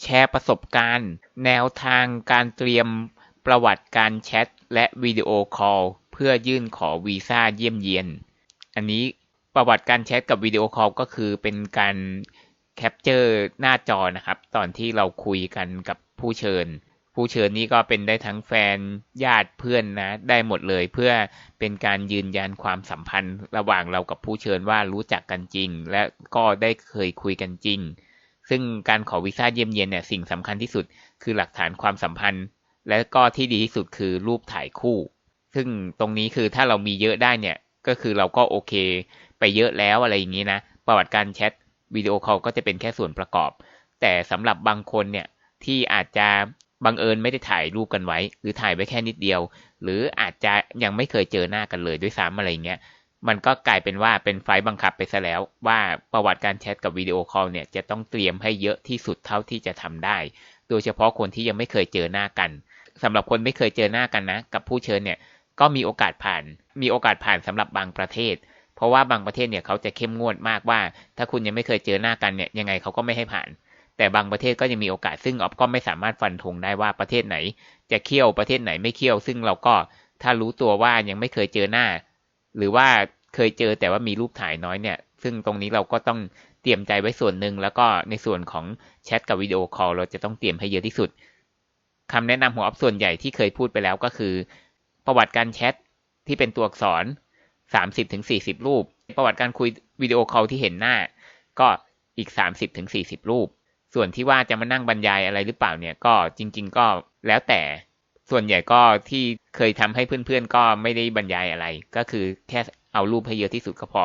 แชร์ประสบการณ์ แนวทางการเตรียมประวัติการแชทและวิดีโอคอลเพื่อยื่นขอวีซ่าเยี่ยมเยียน อันนี้ประวัติการแชทกับวิดีโอคอลก็คือเป็นการแคปเจอร์หน้าจอนะครับ ตอนที่เราคุยกันกับผู้เชิญ ผู้เชิญนี้ก็เป็นได้ทั้งแฟนญาติเพื่อนนะ ได้หมดเลยเพื่อเป็นการยืนยันความสัมพันธ์ ระหว่างเรากับผู้เชิญว่ารู้จักกันจริง และก็ได้เคยคุยกันจริง ซึ่งการขอวีซ่าเยี่ยมเยียนเนี่ยสิ่งสำคัญที่สุด คือหลักฐานความสัมพันธ์ และก็ที่ดีที่สุดคือรูปถ่ายคู่ ซึ่งตรงนี้คือถ้าเรามีเยอะได้เนี่ยก็คือเราก็โอเค ไปเยอะแล้วอะไรอย่างนี้นะ ประวัติการแชทวิดีโอคอลก็จะเป็นแค่ส่วนประกอบ แต่สำหรับบางคนเนี่ยที่อาจจะบังเอิญไม่ได้ถ่ายรูปกันไว้ หรือถ่ายไว้แค่นิดเดียว หรืออาจจะยังไม่เคยเจอหน้ากันเลยด้วยซ้ำอะไรเงี้ย มันก็กลายเป็นว่าเป็นไฟบังคับไปซะแล้ว ว่าประวัติการแชทกับวิดีโอคอลเนี่ยจะต้องเตรียมให้เยอะที่สุดเท่าที่จะทำได้ โดยเฉพาะคนที่ยังไม่เคยเจอหน้ากันสำหรับคนไม่เคยเจอหน้ากันนะ กับผู้เชิญเนี่ยก็มีโอกาสผ่าน มีโอกาสผ่านสำหรับบางประเทศ เพราะว่าบางประเทศเนี่ยเขาจะเข้มงวดมากว่า ถ้าคุณยังไม่เคยเจอหน้ากันเนี่ยยังไงเขาก็ไม่ให้ผ่าน แต่บางประเทศก็ยังมีโอกาสซึ่งออฟก็ไม่สามารถฟันธงได้ว่าประเทศไหน จะเคี่ยวประเทศไหนไม่เคี่ยว ซึ่งเราก็ถ้ารู้ตัวว่ายังไม่เคยเจอหน้า หรือว่าเคยเจอแต่ว่ามีรูปถ่ายน้อยเนี่ย ซึ่งตรงนี้เราก็ต้องเตรียมใจไว้ส่วนหนึ่ง แล้วก็ในส่วนของแชทกับวิดีโอคอลเราจะต้องเตรียมให้เยอะที่สุดคำแนะนำของออฟส่วนใหญ่ที่เคยพูดไปแล้วก็คือ ประวัติการแชทที่เป็นตัวอักษร 30-40 รูป ประวัติการคุยวิดีโอคอลที่เห็นหน้า ก็อีก 30-40 รูป ส่วนที่ว่าจะมานั่งบรรยายอะไรหรือเปล่าเนี่ยก็จริง ๆ ก็แล้วแต่ ส่วนใหญ่ก็ที่เคยทำให้เพื่อนๆก็ไม่ได้บรรยายอะไร ก็คือแค่เอารูปให้เยอะที่สุดก็พอ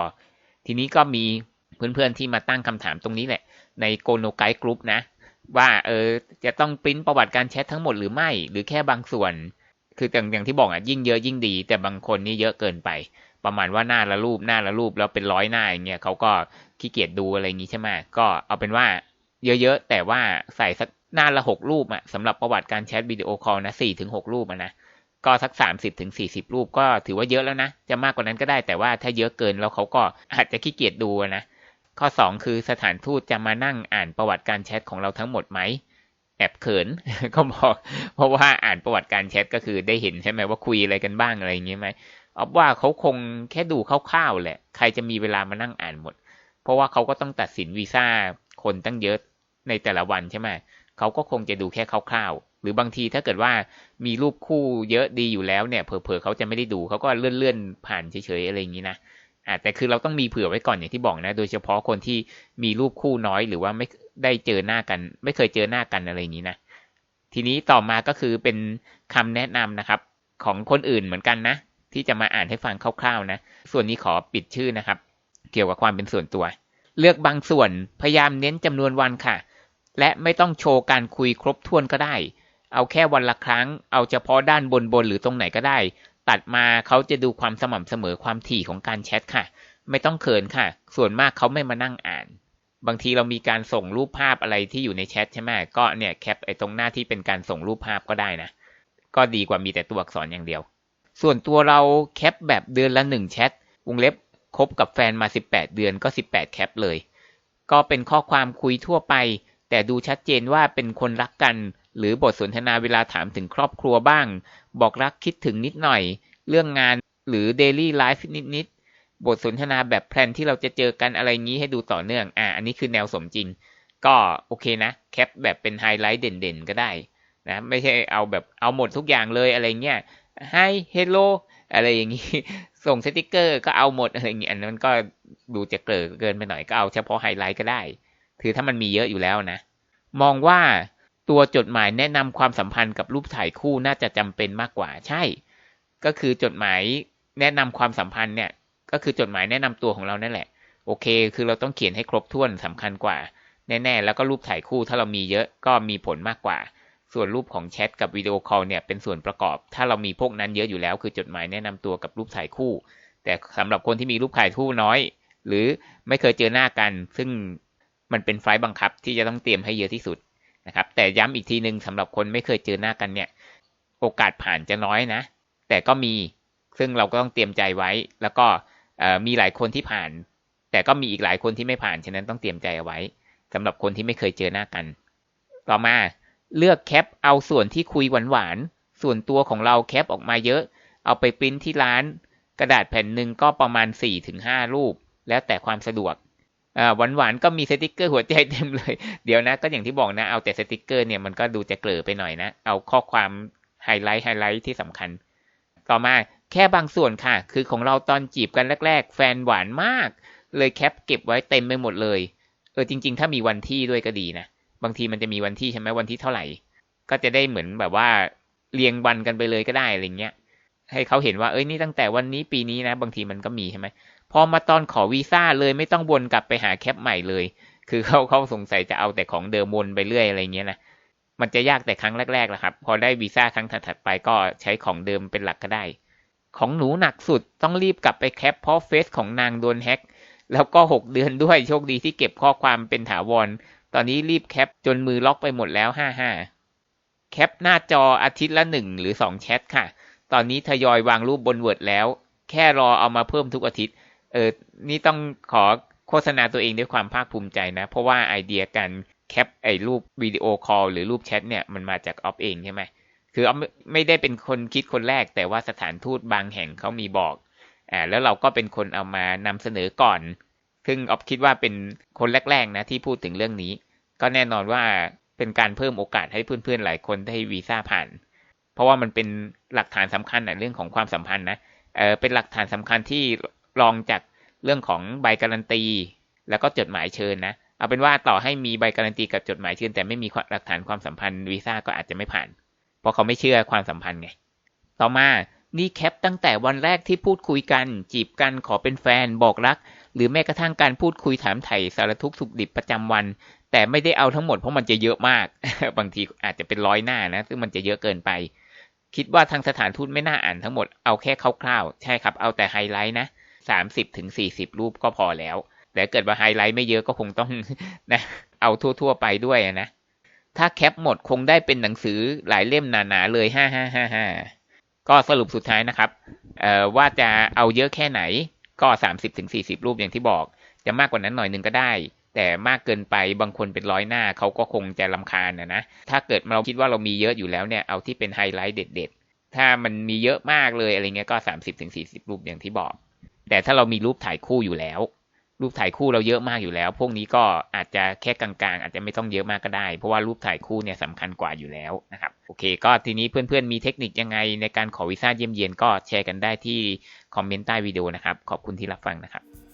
ทีนี้ก็มีเพื่อนๆที่มาตั้งคำถามตรงนี้แหละ ในโกโนไกด์กรุ๊ปนะ ว่าเออจะต้องปริ้นประวัติการแชททั้งหมดหรือไม่ หรือแค่บางส่วน คืออย่างอย่างที่บอกอะยิ่งเยอะยิ่งดี แต่บางคนนี่เยอะเกินไป ประมาณว่าหน้าละรูปหน้าละรูปแล้วเป็นร้อยหน้าอย่างเงี้ยเขาก็ขี้เกียจดูอะไรอย่างงี้ใช่ไหมก็เอาเป็นว่าเยอะๆแต่ว่าใส่สัก หน้าละหกรูปอะสำหรับประวัติการแชทวิดีโอคอลนะสี่ถึงหกรูปอะนะก็สักสามสิบถึงสี่สิบรูปก็ถือว่าเยอะแล้วนะ จะมากกว่านั้นก็ได้แต่ว่าถ้าเยอะเกินแล้วเขาก็อาจจะขี้เกียจดูนะข้อ2คือสถานทูตจะมานั่งอ่านประวัติการแชทของเราทั้งหมดไหมแอบเขินก็บอกเพราะว่าอ่านประวัติการแชทก็คือได้เห็นใช่ไหมว่าคุยอะไรกันบ้างอะไรอย่างเงี้ไหมออบว่าเขาคงแค่ดูคร่าวๆแหละ ใครจะมีเวลามานั่งอ่านหมด เพราะว่าเขาก็ต้องตัดสินวีซ่าคนตั้งเยอะในแต่ละวันใช่ไหม เขาก็คงจะดูแค่คร่าวๆ หรือบางทีถ้าเกิดว่ามีรูปคู่เยอะดีอยู่แล้วเนี่ย เผลอๆเขาจะไม่ได้ดูเขาก็เลื่อนๆผ่านเฉยๆอะไรอย่างนี้นะอ่าแต่คือเราต้องมีเผื่อไว้ก่อนอย่างที่บอกนะ โดยเฉพาะคนที่มีรูปคู่น้อยหรือว่าไม่ได้เจอหน้ากัน ไม่เคยเจอหน้ากันอะไรอย่างนี้นะ ทีนี้ต่อมาก็คือเป็นคำแนะนำนะครับ ของคนอื่นเหมือนกันนะ ที่จะมาอ่านให้ฟังคร่าวๆนะ ส่วนนี้ขอปิดชื่อนะครับ เกี่ยวกับความเป็นส่วนตัว เลือกบางส่วนพยายามเน้นจำนวนวันค่ะ และไม่ต้องโชว์การคุยครบถ้วนก็ได้ เอาแค่วันละครั้ง เอาเฉพาะด้านบนบนหรือตรงไหนก็ได้ ตัดมาเขาจะดูความสม่ำเสมอความถี่ของการแชทค่ะ ไม่ต้องเขินค่ะ ส่วนมากเขาไม่มานั่งอ่าน บางทีเรามีการส่งรูปภาพอะไรที่อยู่ในแชทใช่ไหมก็เนี่ยแคปไอ้ตรงหน้าที่เป็นการส่งรูปภาพก็ได้นะ ก็ดีกว่ามีแต่ตัวอักษรอย่างเดียว ส่วนตัวเราแคปแบบเดือนละหนึ่งแชท วงเล็บคบกับแฟนมา 18 เดือนก็ 18 แคปเลย ก็เป็นข้อความคุยทั่วไป แต่ดูชัดเจนว่าเป็นคนรักกัน หรือบทสนทนาเวลาถามถึงครอบครัวบ้าง บอกรักคิดถึงนิดหน่อย เรื่องงานหรือ daily life นิดๆ บทสนทนาแบบแพลนที่เราจะเจอกันอะไรงี้ให้ดูต่อเนื่อง อ่า อันนี้คือแนวสมจริง ก็โอเคนะ แคปแบบเป็นไฮไลท์เด่นๆ ก็ได้นะ ไม่ใช่เอาแบบเอาหมดทุกอย่างเลยอะไรเงี้ย Hi Hello อะไรอย่างงี้ ส่งสติกเกอร์ก็เอาหมดอะไรอย่างงี้ อันนั้นก็ดูจะเกินเกินไปหน่อยก็เอาเฉพาะไฮไลท์ก็ได้ คือถ้ามันมีเยอะอยู่แล้วนะ มองว่าตัวจดหมายแนะนำความสัมพันธ์กับรูปถ่ายคู่น่าจะจำเป็นมากกว่า ใช่ ก็คือจดหมายแนะนำความสัมพันธ์เนี่ย ก็คือจดหมายแนะนำตัวของเรานั่นแหละ โอเค คือเราต้องเขียนให้ครบถ้วนสำคัญกว่า แน่ ๆ แล้วก็รูปถ่ายคู่ถ้าเรามีเยอะก็มีผลมากกว่า ส่วนรูปของแชทกับวิดีโอคอลเนี่ยเป็นส่วนประกอบ ถ้าเรามีพวกนั้นเยอะอยู่แล้ว คือจดหมายแนะนำตัวกับรูปถ่ายคู่ แต่สำหรับคนที่มีรูปถ่ายคู่น้อย หรือไม่เคยเจอหน้ากัน ซึ่ง มันเป็นไฟล์บังคับที่จะต้องเตรียมให้เยอะที่สุดนะครับแต่ย้ำอีกทีหนึ่งสำหรับคนไม่เคยเจอหน้ากันเนี่ยโอกาสผ่านจะน้อยนะ แต่ก็มีซึ่งเราก็ต้องเตรียมใจไว้ แล้วก็มีหลายคนที่ผ่าน แต่ก็มีอีกหลายคนที่ไม่ผ่านฉะนั้นต้องเตรียมใจเอาไว้สำหรับคนที่ไม่เคยเจอหน้ากัน ต่อมาเลือกแคปเอาส่วนที่คุยหวานๆส่วนตัวของเราแคปออกมาเยอะ เอาไปปริ้นที่ร้าน กระดาษแผ่นหนึ่งก็ประมาณ4-5รูป แล้วแต่ความสะดวก อ่าหวานก็มีสติกเกอร์หัวใจเต็มเลย เดี๋ยวนะก็อย่างที่บอกนะ เอาแต่สติกเกอร์เนี่ยมันก็ดูจะเกลือไปหน่อยนะ เอาข้อความไฮไลท์ไฮไลท์ที่สำคัญ ต่อมาแค่บางส่วนค่ะ คือของเราตอนจีบกันแรก ๆ แฟนหวานมาก เลยแคปเก็บไว้เต็มไปหมดเลย เออจริง ๆ ถ้ามีวันที่ด้วยก็ดีนะ บางทีมันจะมีวันที่ใช่ไหมวันที่เท่าไหร่ ก็จะได้เหมือนแบบว่าเรียงวันกันไปเลยก็ได้อะไรเงี้ย ให้เขาเห็นว่าเอ้ยนี่ตั้งแต่วันนี้ปีนี้นะ บางทีมันก็มีใช่ไหม พอมาตอนขอวีซ่าเลยไม่ต้องวนกลับไปหาแคปใหม่เลย คือเขาเขาสงสัยจะเอาแต่ของเดิมวนไปเรื่อยอะไรเงี้ยนะมันจะยากแต่ครั้งแรกๆแหละครับ พอได้วีซ่าครั้งถัดๆไปก็ใช้ของเดิมเป็นหลักก็ได้ ของหนูหนักสุดต้องรีบกลับไปแคปเพราะเฟซของนางโดนแฮ็กแล้วก็หกเดือนด้วยโชคดีที่เก็บข้อความเป็นถาวร ตอนนี้รีบแคปจนมือล็อกไปหมดแล้วห้าห้าแคปหน้าจออาทิตย์ละหนึ่งหรือสองแชทค่ะ ตอนนี้ทยอยวางรูปบนเวิร์ดแล้ว แค่รอเอามาเพิ่มทุกอาทิตย์ เออนี่ต้องขอโฆษณาตัวเองด้วยความภาคภูมิใจนะ เพราะว่าไอเดียการแคปไอ้รูปวิดีโอคอลหรือรูปแชทเนี่ยมันมาจากออฟเองใช่ไหมคือออฟไม่ได้เป็นคนคิดคนแรก แต่ว่าสถานทูตบางแห่งเขามีบอกอ่าแล้วเราก็เป็นคนเอามานำเสนอก่อน ซึ่งออฟคิดว่าเป็นคนแรกๆนะที่พูดถึงเรื่องนี้ ก็แน่นอนว่าเป็นการเพิ่มโอกาสให้เพื่อนๆหลายคนได้วีซ่าผ่าน เพราะว่ามันเป็นหลักฐานสำคัญในเรื่องของความสัมพันธ์นะเออเป็นหลักฐานสำคัญที่ รองจากเรื่องของใบการันตี แล้วก็จดหมายเชิญนะ เอาเป็นว่าต่อให้มีใบการันตีกับจดหมายเชิญ แต่ไม่มีหลักฐานความสัมพันธ์วีซ่าก็อาจจะไม่ผ่าน เพราะเขาไม่เชื่อความสัมพันธ์ไง ต่อมานี่แคปตั้งแต่วันแรกที่พูดคุยกัน จีบกันขอเป็นแฟนบอกรัก หรือแม้กระทั่งการพูดคุยถามไถ่สารทุกข์สุขดิบประจำวัน แต่ไม่ได้เอาทั้งหมดเพราะมันจะเยอะมาก บางทีอาจจะเป็นร้อยหน้านะ ซึ่งมันจะเยอะเกินไป คิดว่าทางสถานทูตไม่น่าอ่านทั้งหมดเอาแค่คร่าวๆใช่ครับเอาแต่ไฮไลท์นะ สามสิบถึงสี่สิบรูปก็พอแล้วแต่เกิดว่าไฮไลท์ไม่เยอะก็คงต้องนะเอาทั่ว ๆ ไปด้วยนะ ถ้าแคปหมดคงได้เป็นหนังสือหลายเล่มหนาๆเลยห้าห้าห้าห้าก็สรุปสุดท้ายนะครับว่าจะเอาเยอะแค่ไหนก็สามสิบถึงสี่สิบรูปอย่างที่บอก จะมากกว่านั้นหน่อยหนึงก็ได้ แต่มากเกินไปบางคนเป็นร้อยหน้าเขาก็คงจะลำคาญนะนะ ถ้าเกิดเราคิดว่าเรามีเยอะอยู่แล้วเนี่ยเอาที่เป็นไฮไลท์เด็ด ๆ ถ้ามันมีเยอะมากเลยอะไรเงี้ยก็สามสิบถึงสี่สิบรูปอย่างที่บอก แต่ถ้าเรามีรูปถ่ายคู่อยู่แล้ว รูปถ่ายคู่เราเยอะมากอยู่แล้ว พวกนี้ก็อาจจะแค่กลางๆ อาจจะไม่ต้องเยอะมากก็ได้ เพราะว่ารูปถ่ายคู่เนี่ยสำคัญกว่าอยู่แล้วนะครับ โอเค ก็ทีนี้เพื่อนๆมีเทคนิคยังไงในการขอวีซ่าเยี่ยมเยียนก็แชร์กันได้ที่คอมเมนต์ใต้วิดีโอนะครับ ขอบคุณที่รับฟังนะครับ